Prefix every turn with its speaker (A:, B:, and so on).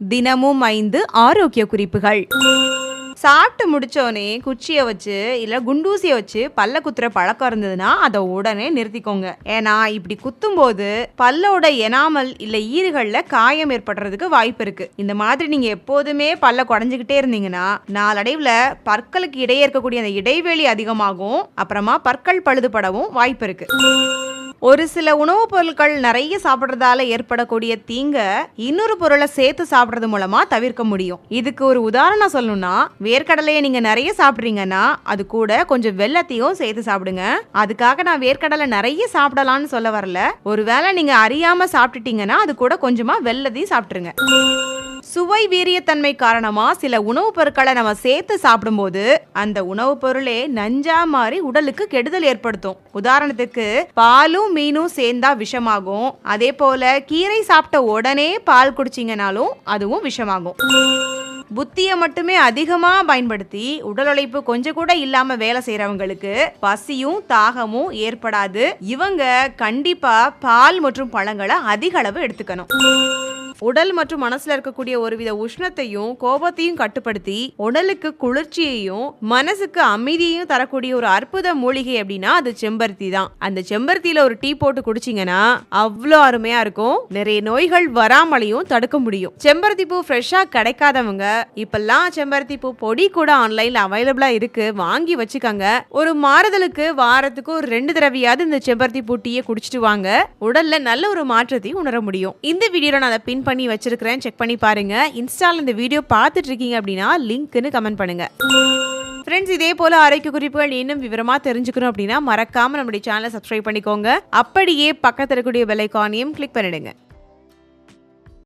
A: தினமும் ஐந்து ஆரோக்கிய குறிப்புகள். சாப்பிட்டு முடித்தோடனே குச்சியை வச்சு இல்லை குண்டூசியை வச்சு பல்ல குத்துற பழக்கம் இருந்ததுன்னா அதை உடனே நிறுத்திக்கோங்க. ஏன்னா இப்படி குத்தும்போது பல்லோட எனாமல் இல்லை ஈறுகளில் காயம் ஏற்படுறதுக்கு வாய்ப்பு இருக்குது இந்த மாதிரி நீங்கள் எப்போதுமே பல்ல குடஞ்சிக்கிட்டே இருந்தீங்கன்னா நாளடைவில் பற்களுக்கு இடையே இருக்கக்கூடிய அந்த இடைவெளி அதிகமாகும். அப்புறமா பற்கள் பழுதுபடவும் வாய்ப்பு இருக்குது ஒரு சில உணவுப் பொருட்கள் நிறைய சாப்பிட்றதால ஏற்படக்கூடிய தீங்க இன்னொரு பொருளை சேர்த்து சாப்பிட்றது மூலமா தவிர்க்க முடியும். இதுக்கு ஒரு உதாரணம் சொல்லணும்னா வேர்க்கடலையை நீங்க நிறைய சாப்பிட்றீங்கன்னா அது கூட கொஞ்சம் வெள்ளத்தையும் சேர்த்து சாப்பிடுங்க. அதுக்காக நான் வேர்க்கடலை நிறைய சாப்பிடலாம்னு சொல்ல வரல. ஒருவேளை நீங்க அறியாம சாப்பிட்டுட்டீங்கன்னா அது கூட கொஞ்சமா வெள்ளத்தையும் சாப்பிட்டுருங்க. சுவை வீரியத்தன்மை காரணமா சில உணவுப் பொருட்களை நம்ம சேர்த்து சாப்பிடும்போது அந்த உணவுப் பொருளே நஞ்சா மாறி உடலுக்கு கெடுதல் ஏற்படுத்தும். உதாரணத்துக்கு பாலும் மீனும் சேர்ந்தா விஷமாகும். அதே போல கீரை சாப்பிட்ட உடனே பால் குடிச்சிங்கனாலும் அதுவும் விஷமாகும். புத்தியை மட்டுமே அதிகமாக பயன்படுத்தி உடல் உழைப்பு கொஞ்சம் கூட இல்லாமல் வேலை செய்கிறவங்களுக்கு பசியும் தாகமும் ஏற்படாது. இவங்க கண்டிப்பாக பால் மற்றும் பழங்களை அதிக அளவு எடுத்துக்கணும். உடல் மற்றும் மனசுல இருக்கக்கூடிய ஒருவித உஷ்ணத்தையும் கோபத்தையும் கட்டுப்படுத்தி உடலுக்கு குளிர்ச்சியையும் மனசுக்கு அமைதியையும் தரக்கூடிய ஒரு அற்புத மூலிகை அப்படின்னா அது செம்பருத்தி தான். அந்த செம்பருத்தியில ஒரு டீ போட்டு குடிச்சிங்கன்னா அவ்வளோ அருமையா இருக்கும். நிறைய நோய்கள் வராமலையும் தடுக்க முடியும். செம்பருத்தி பூ ஃப்ரெஷ்ஷா கிடைக்காதவங்க இப்பெல்லாம் செம்பருத்தி பூ பொடி கூட ஆன்லைன்ல அவைலபிளா இருக்கு. வாங்கி வச்சுக்கோங்க. ஒரு மாறுதலுக்கு வாரத்துக்கு ஒரு ரெண்டு தடவையாவது இந்த செம்பருத்தி பூ டீயை குடிச்சிட்டு வாங்க. உடல்ல நல்ல ஒரு மாற்றத்தையும் உணர முடியும். இந்த வீடியோல நான் அதை பின் பண்ணி வச்சிருக்கிறேன். செக் பண்ணி பாருங்க. இன்ஸ்டால இந்த வீடியோ பார்த்துட்டு இருக்கீங்க அப்படின்னா லிங்க்னு கமெண்ட் பண்ணுங்க. ஃப்ரெண்ட்ஸ் இதே போல ஆரோக்கிய குறிப்புகள் இன்னும் விவரமா தெரிஞ்சுக்கணும் அப்படின்னா மறக்காம நம்முடைய சேனலை சப்ஸ்கிரைப் பண்ணிக்கோங்க. அப்படியே பக்கத்துல இருக்கக்கூடிய பெல் ஐக்கானையும் கிளிக் பண்ணிடுங்க.